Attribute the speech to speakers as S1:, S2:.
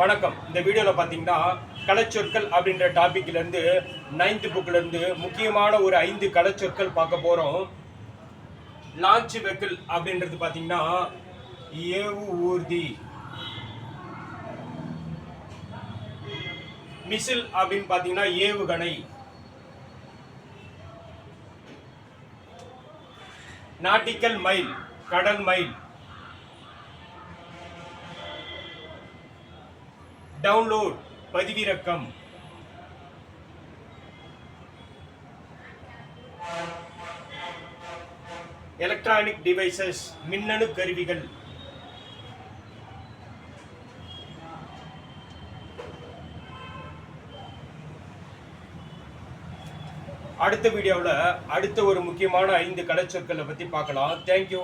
S1: வணக்கம். இந்த வீடியோவில் பார்த்தீங்கன்னா கலைச்சொற்கள் அப்படின்ற டாபிக்ல நைன்த் புக்கிலேருந்து முக்கியமான ஒரு ஐந்து கலைச்சொற்கள் பார்க்க போகிறோம் லான்ச் வெக்கிள் அப்படின்றது பார்த்தீங்கன்னா ஏவு ஊர்தி. மிசில் அப்படின்னு பார்த்தீங்கன்னா ஏவுகணை. நாட்டிக்கல் மைல் கடல் மைல் டவுன்லோட் பதிவிறக்கம். எலக்ட்ரானிக் டிவைசஸ் மின்னணு கருவிகள். அடுத்த வீடியோவில் அடுத்த ஒரு முக்கியமான ஐந்து கலைச்சொற்களை பற்றி பார்க்கலாம். தேங்க்யூ